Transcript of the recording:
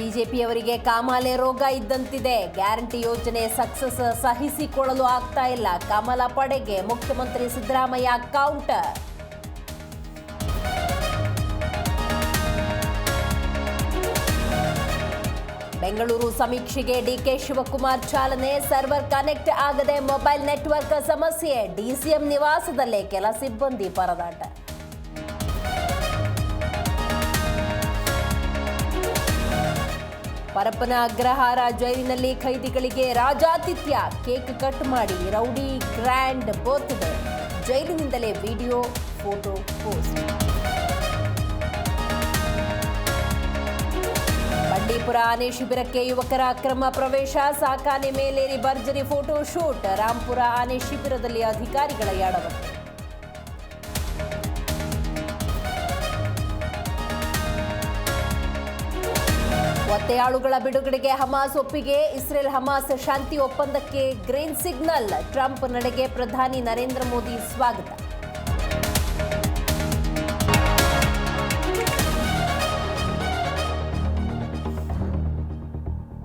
ಬಿಜೆಪಿಯವರಿಗೆ ಕಾಮಾಲೆ ರೋಗ ಇದ್ದಂತಿದೆ. ಗ್ಯಾರಂಟಿ ಯೋಜನೆ ಸಕ್ಸಸ್ ಸಹಿಸಿಕೊಳ್ಳಲು ಆಗ್ತಾ ಇಲ್ಲ. ಕಮಲ ಪಡೆಗೆ ಮುಖ್ಯಮಂತ್ರಿ ಸಿದ್ದರಾಮಯ್ಯ ಕೌಂಟರ್. ಬೆಂಗಳೂರು ಸಮೀಕ್ಷೆಗೆ ಡಿಕೆ ಶಿವಕುಮಾರ್ ಚಾಲನೆ. ಸರ್ವರ್ ಕನೆಕ್ಟ್ ಆಗದೆ ಮೊಬೈಲ್ ನೆಟ್ವರ್ಕ್ ಸಮಸ್ಯೆ. ಡಿಸಿಎಂ ನಿವಾಸದಲ್ಲೇ ಕೆಲ ಸಿಬ್ಬಂದಿ ಪರದಾಟ. ಪರಪ್ಪನ ಅಗ್ರಹಾರ ಜೈಲಿನಲ್ಲಿ ಖೈದಿಗಳಿಗೆ ರಾಜಾತಿಥ್ಯ, ಕೇಕ್ ಕಟ್ ಮಾಡಿ ರೌಡಿ ಗ್ರ್ಯಾಂಡ್ ಬರ್ತ್ಡೇ. ಜೈಲಿನಿಂದಲೇ ವಿಡಿಯೋ, ಫೋಟೋ, ಪೋಸ್ಟ್. ಬಂಡೀಪುರ ಆನೆ ಶಿಬಿರಕ್ಕೆ ಯುವಕರ ಅಕ್ರಮ ಪ್ರವೇಶ, ಸಾಕಾನೆ ಮೇಲೇರಿ ಭರ್ಜರಿ ಫೋಟೋ ಶೂಟ್. ರಾಂಪುರ ಆನೆ ಶಿಬಿರದಲ್ಲಿ ಅಧಿಕಾರಿಗಳ ಎಡವಟ್ಟು ಒತ್ತೆಯಾಳುಗಳ ಬಿಡುಗಡೆಗೆ ಹಮಾಸ್ ಒಪ್ಪಿಗೆ. ಇಸ್ರೇಲ್ ಹಮಾಸ್ ಶಾಂತಿ ಒಪ್ಪಂದಕ್ಕೆ ಗ್ರೀನ್ ಸಿಗ್ನಲ್. ಟ್ರಂಪ್ ನಡೆಗೆ ಪ್ರಧಾನಿ ನರೇಂದ್ರ ಮೋದಿ ಸ್ವಾಗತ.